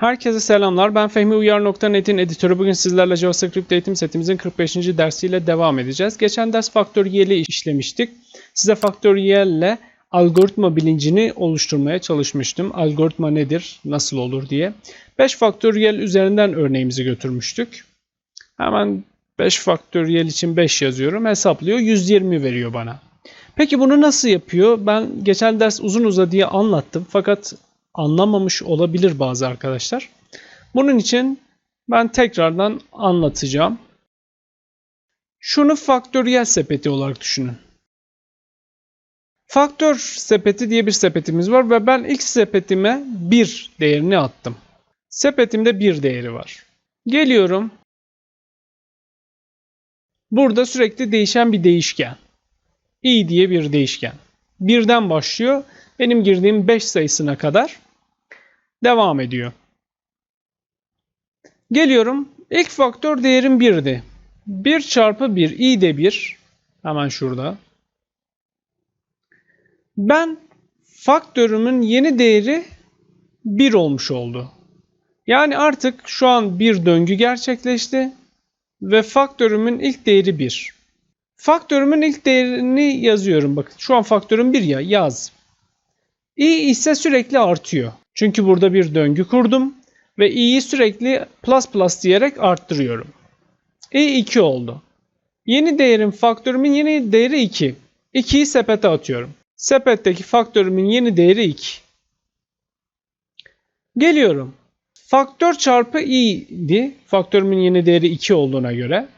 Herkese selamlar. Ben Fehmi Uyar.net'in editörü. Bugün sizlerle JavaScript eğitim setimizin 45. dersiyle devam edeceğiz. Geçen ders faktöriyeli işlemiştik. Size faktöriyelle algoritma bilincini oluşturmaya çalışmıştım. Algoritma nedir, nasıl olur diye. 5 faktöriyel üzerinden örneğimizi götürmüştük. Hemen 5 faktöriyel için 5 yazıyorum. Hesaplıyor. 120 veriyor bana. Peki bunu nasıl yapıyor? Ben geçen ders uzun uzadıya anlattım. Fakat anlamamış olabilir bazı arkadaşlar. Bunun için ben tekrardan anlatacağım. Şunu faktöriyel sepeti olarak düşünün. Faktör sepeti diye bir sepetimiz var ve ben ilk sepetime 1 değerini attım. Sepetimde 1 değeri var. Geliyorum. Burada sürekli değişen bir değişken. i diye bir değişken. Birden başlıyor. Benim girdiğim 5 sayısına kadar devam ediyor. Geliyorum. İlk faktör değerim 1'di. 1 çarpı 1 i de 1. Hemen şurada. Ben faktörümün yeni değeri 1 olmuş oldu. Yani artık şu an bir döngü gerçekleşti ve faktörümün ilk değeri 1. Faktörümün ilk değerini yazıyorum. Bakın şu an faktörüm 1 ya yaz. İ ise sürekli artıyor. Çünkü burada bir döngü kurdum ve i'yi sürekli plus plus diyerek arttırıyorum. i 2 oldu. Yeni değerim faktörümün yeni değeri 2. 2'yi sepete atıyorum. Sepetteki faktörümün yeni değeri 2. Geliyorum. Faktör çarpı i'di. Faktörümün yeni değeri 2 olduğuna göre.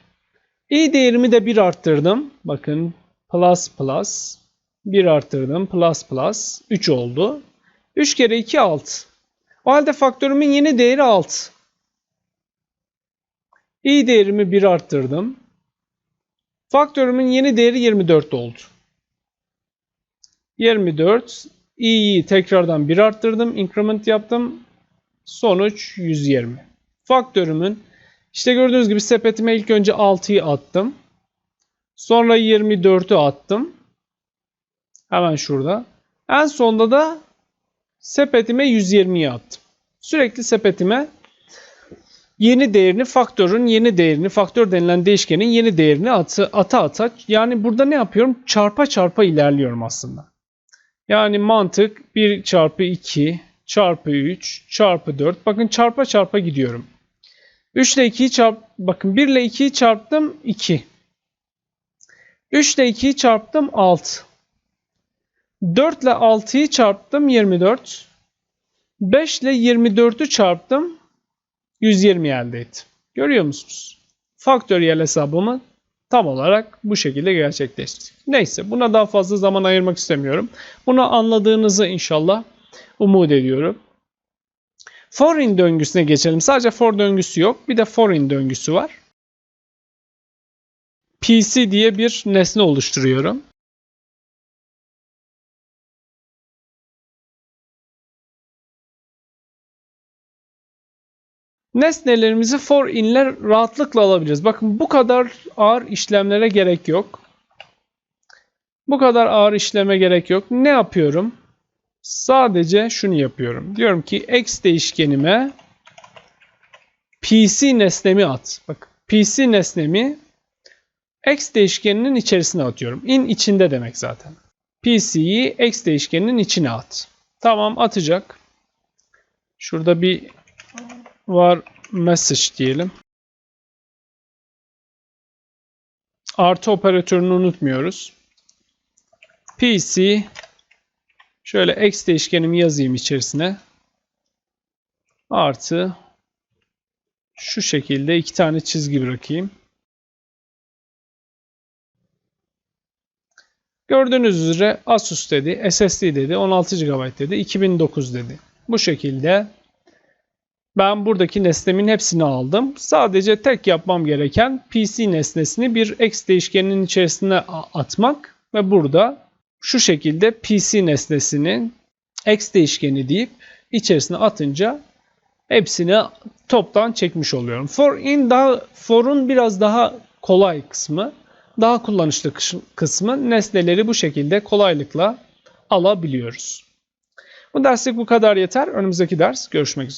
i değerimi de 1 arttırdım. Bakın plus plus 1 arttırdım. Plus plus 3 oldu. 3 kere 2 6. O halde faktörümün yeni değeri 6. i değerimi 1 arttırdım. Faktörümün yeni değeri 24 oldu. 24 i'yi tekrardan 1 arttırdım. Increment yaptım. Sonuç 120. Faktörümün işte gördüğünüz gibi sepetime ilk önce 6'yı attım. Sonra 24'ü attım. Hemen şurada. En sonda da sepetime 120'yi attım. Sürekli sepetime yeni değerini, faktörün yeni değerini, faktör denilen değişkenin yeni değerini atı, ata ata yani burada ne yapıyorum? Çarpa çarpa ilerliyorum aslında. Yani mantık 1 çarpı 2 çarpı 3 çarpı 4. Bakın çarpa çarpa gidiyorum. 3 ile 2'yi çarp bakın 1 ile 2'yi çarptım 2. 3 ile 2'yi çarptım 6. 4 ile 6'yı çarptım 24. 5 ile 24'ü çarptım 120 elde ettim. Görüyor musunuz? Faktöriyel hesabımı tam olarak bu şekilde gerçekleştirdik. Neyse buna daha fazla zaman ayırmak istemiyorum. Bunu anladığınızı inşallah umut ediyorum. For in döngüsüne geçelim. Sadece for döngüsü yok. Bir de for in döngüsü var. PC diye bir nesne oluşturuyorum. Nesnelerimizi for in'ler rahatlıkla alabiliriz. Bakın bu kadar ağır işlemlere gerek yok. Bu kadar ağır işleme gerek yok. Ne yapıyorum? Sadece şunu yapıyorum. Diyorum ki x değişkenime PC nesnemi at. Bak PC nesnemi x değişkeninin içerisine atıyorum. In içinde demek zaten. PC'yi x değişkeninin içine at. Tamam atacak. Şurada bir var message diyelim. Artı operatörünü unutmuyoruz. PC şöyle x değişkenimi yazayım içerisine. Artı şu şekilde iki tane çizgi bırakayım. Gördüğünüz üzere Asus dedi, SSD dedi, 16 GB dedi, 2009 dedi. Bu şekilde ben buradaki nesnemin hepsini aldım. Sadece tek yapmam gereken PC nesnesini bir x değişkeninin içerisine atmak ve burada şu şekilde PC nesnesinin x değişkeni deyip içerisine atınca hepsini toptan çekmiş oluyorum. For in daha for'un biraz daha kolay kısmı, daha kullanışlı kısmı nesneleri bu şekilde kolaylıkla alabiliyoruz. Bu derslik bu kadar yeter. Önümüzdeki ders görüşmek üzere.